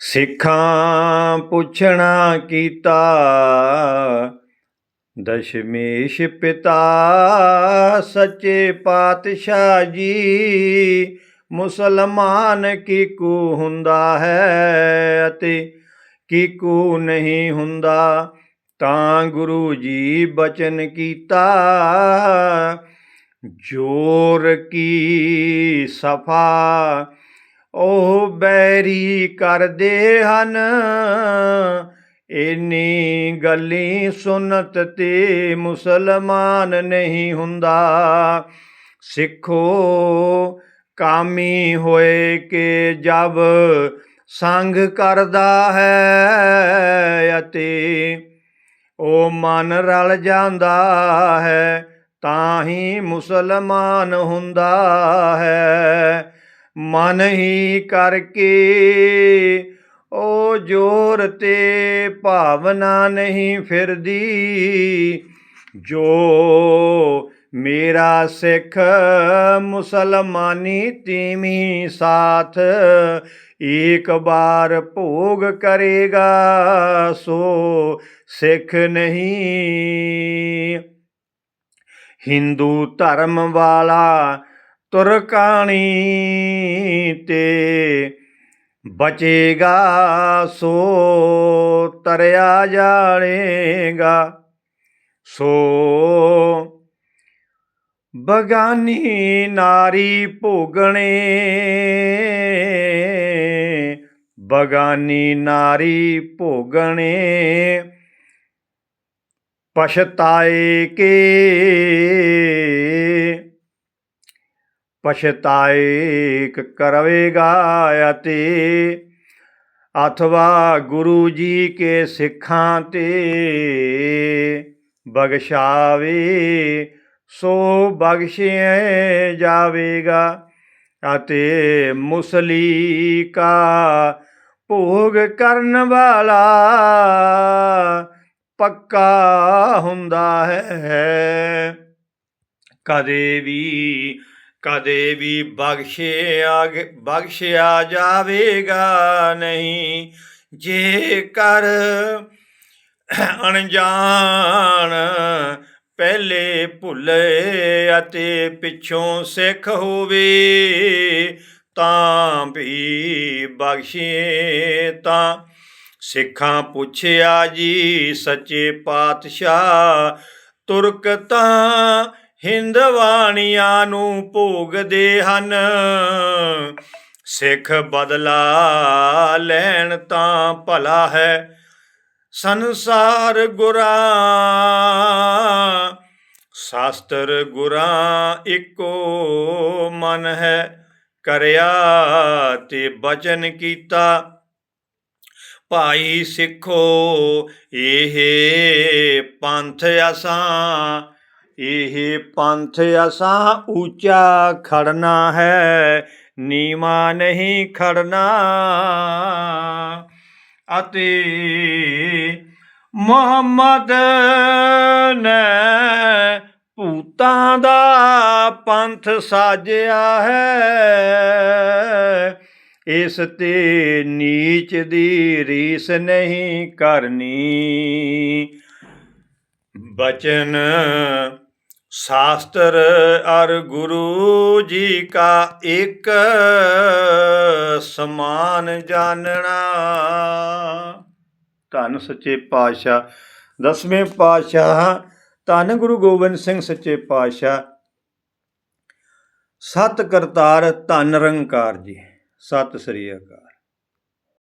ਸਿੱਖਾਂ ਪੁੱਛਣਾ ਕੀਤਾ, ਦਸ਼ਮੇਸ਼ ਪਿਤਾ ਸੱਚੇ ਪਾਤਸ਼ਾਹ ਜੀ, ਮੁਸਲਮਾਨ ਕੀ ਕੀਕੂ ਹੁੰਦਾ ਹੈ ਅਤੇ ਕੀ ਕੀਕੂ ਨਹੀਂ ਹੁੰਦਾ? ਤਾਂ ਗੁਰੂ ਜੀ ਬਚਨ ਕੀਤਾ, ਜੋਰ ਕੀ ਸਫਾ ਉਹ ਬੈਰੀ ਕਰਦੇ ਹਨ। ਇਨੀ ਗੱਲੀ ਸੁਨਤ ਤੇ ਮੁਸਲਮਾਨ ਨਹੀਂ ਹੁੰਦਾ। ਸਿੱਖੋ, ਕਾਮੀ ਹੋਏ ਕਿ ਜਬ ਸੰਗ ਕਰਦਾ ਹੈ ਅਤੇ ਉਹ ਮਨ ਰਲ ਜਾਂਦਾ ਹੈ, ਤਾਂ ਹੀ ਮੁਸਲਮਾਨ ਹੁੰਦਾ ਹੈ। ਮਨ ਹੀ ਕਰਕੇ ਉਹ ਜੋਰ ਤੇ ਭਾਵਨਾ ਨਹੀਂ ਫਿਰਦੀ। ਜੋ ਮੇਰਾ ਸਿੱਖ ਮੁਸਲਮਾਨੀ ਤੀਵੀਂ ਸਾਥ ਇੱਕ ਬਾਰ ਭੋਗ ਕਰੇਗਾ, ਸੋ ਸਿੱਖ ਨਹੀਂ। ਹਿੰਦੂ ਧਰਮ ਵਾਲਾ ਤੁਰਕਾਣੀ ਤੇ ਬਚੇਗਾ ਸੋ ਤਰਿਆ ਜਾਣੇਗਾ, ਸੋ ਬਗਾਨੀ ਨਾਰੀ ਭੋਗਣੇ, ਬਗਾਨੀ ਨਾਰੀ ਭੋਗਣੇ ਪਛਤਾਏ ਕੇ ਪਛਤਾਏ ਕਰਵੇਗਾ ਅਤੇ ਅਥਵਾ ਗੁਰੂ ਜੀ ਕੇ ਸਿੱਖਾਂ ਤੇ ਬਖਸ਼ਾਵੇ, ਸੋ ਬਖਸ਼ਿਆ ਜਾਵੇਗਾ ਅਤੇ ਮੁਸਲੀ ਕਾ ਭੋਗ ਕਰਨ ਵਾਲਾ ਪੱਕਾ ਹੁੰਦਾ ਹੈ। ਕਦੇ ਵੀ ਕਦੇ ਵੀ ਬਖਸ਼ਿਆ ਗ- ਬਖਸ਼ਿਆ ਜਾਵੇਗਾ ਨਹੀਂ। ਜੇਕਰ ਅਣਜਾਣ ਪਹਿਲੇ ਭੁੱਲੇ ਅਤੇ ਪਿੱਛੋਂ ਸਿੱਖ ਹੋਵੇ, ਤਾਂ ਵੀ ਬਖਸ਼ੇ ਤਾਂ। ਸਿੱਖਾਂ ਪੁੱਛਿਆ ਜੀ ਸੱਚੇ ਪਾਤਸ਼ਾਹ, ਤੁਰਕ ਤਾਂ ਹਿੰਦਵਾਣੀਆਂ ਨੂੰ ਭੋਗਦੇ ਹਨ। ਸਿੱਖ ਬਦਲਾ ਲੈਣ ਤਾਂ ਭਲਾ ਹੈ। ਸੰਸਾਰ ਗੁਰਾਂ ਸ਼ਾਸਤਰ ਗੁਰਾਂ ਇੱਕੋ ਮਨ ਹੈ। ਕਰਿਆ ਤੇ ਬਚਨ ਕੀਤਾ। ਭਾਈ ਸਿੱਖੋ, ਇਹ ਪੰਥ ਅਸਾਂ ਇਹ ਪੰਥ ਅਸਾਂ ਉੱਚਾ ਖੜਨਾ ਹੈ, ਨੀਵਾ ਨਹੀਂ ਖੜਨਾ। ਅਤੇ ਮੁਹੰਮਦ ਨੇ ਭੂਤਾਂ ਦਾ ਪੰਥ ਸਾਜਿਆ ਹੈ। ਇਸ ਤੇ ਨੀਚ ਦੀ ਰੀਸ ਨਹੀਂ ਕਰਨੀ। ਬਚਨ ਸ਼ਾਸਤਰ ਅਰ ਗੁਰੂ ਜੀ ਕਾ ਇੱਕ ਸਮਾਨ ਜਾਣਨਾ ਧੰਨ ਸੱਚੇ ਪਾਤਸ਼ਾਹ, ਦਸਵੇਂ ਪਾਤਸ਼ਾਹ, ਧੰਨ ਗੁਰੂ ਗੋਬਿੰਦ ਸਿੰਘ ਸੱਚੇ ਪਾਤਸ਼ਾਹ। ਸਤ ਕਰਤਾਰ ਧੰਨ ਰੰਕਾਰ ਜੀ, ਸਤਿ ਸ੍ਰੀ ਅਕਾਲ।